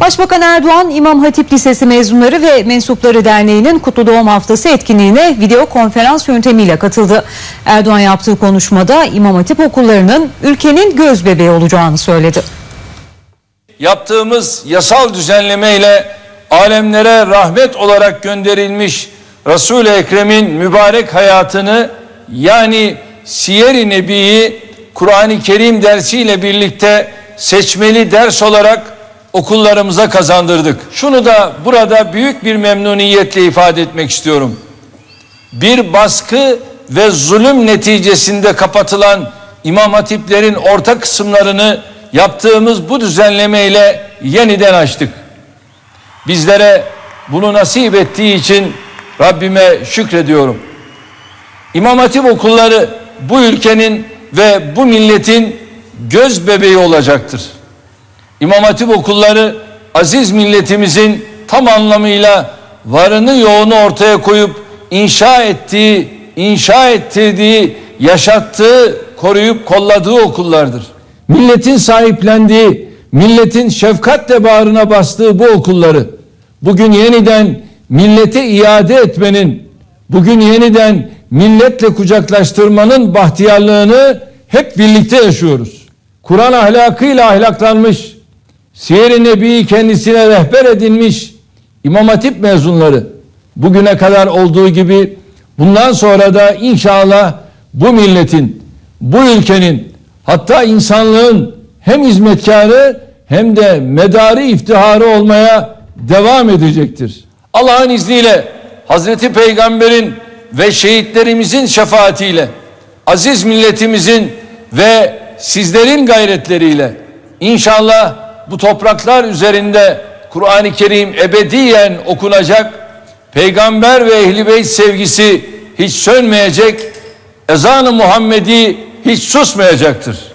Başbakan Erdoğan İmam Hatip Lisesi mezunları ve mensupları derneğinin Kutlu Doğum Haftası etkinliğine video konferans yöntemiyle katıldı. Erdoğan yaptığı konuşmada İmam Hatip okullarının ülkenin göz bebeği olacağını söyledi. yaptığımız yasal düzenlemeyle alemlere rahmet olarak gönderilmiş Resul-i Ekrem'in mübarek hayatını yani Siyer-i Nebi'yi Kur'an-ı Kerim dersiyle birlikte seçmeli ders olarak okullarımıza kazandırdık. Şunu da burada büyük bir memnuniyetle ifade etmek istiyorum. Bir baskı ve zulüm neticesinde kapatılan İmam Hatiplerin orta kısımlarını yaptığımız bu düzenlemeyle yeniden açtık. Bizlere bunu nasip ettiği için Rabbime şükrediyorum. İmam Hatip okulları bu ülkenin ve bu milletin göz bebeği olacaktır. İmam Hatip okulları aziz milletimizin tam anlamıyla varını yoğunu ortaya koyup inşa ettiği, inşa ettirdiği, yaşattığı, koruyup kolladığı okullardır. Milletin sahiplendiği, milletin şefkatle bağrına bastığı bu okulları bugün yeniden millete iade etmenin, bugün yeniden milletle kucaklaştırmanın bahtiyarlığını hep birlikte yaşıyoruz. Kur'an ahlakıyla ahlaklanmış, Siyer-i Nebi'yi kendisine rehber edinmiş İmam Hatip mezunları bugüne kadar olduğu gibi bundan sonra da inşallah bu milletin, bu ülkenin hatta insanlığın hem hizmetkarı hem de medarı iftiharı olmaya devam edecektir. Allah'ın izniyle Hazreti Peygamber'in ve şehitlerimizin şefaatiyle aziz milletimizin ve sizlerin gayretleriyle inşallah bu topraklar üzerinde Kur'an-ı Kerim ebediyen okunacak. Peygamber ve ehli beyt sevgisi hiç sönmeyecek. Ezan-ı Muhammedi hiç susmayacaktır.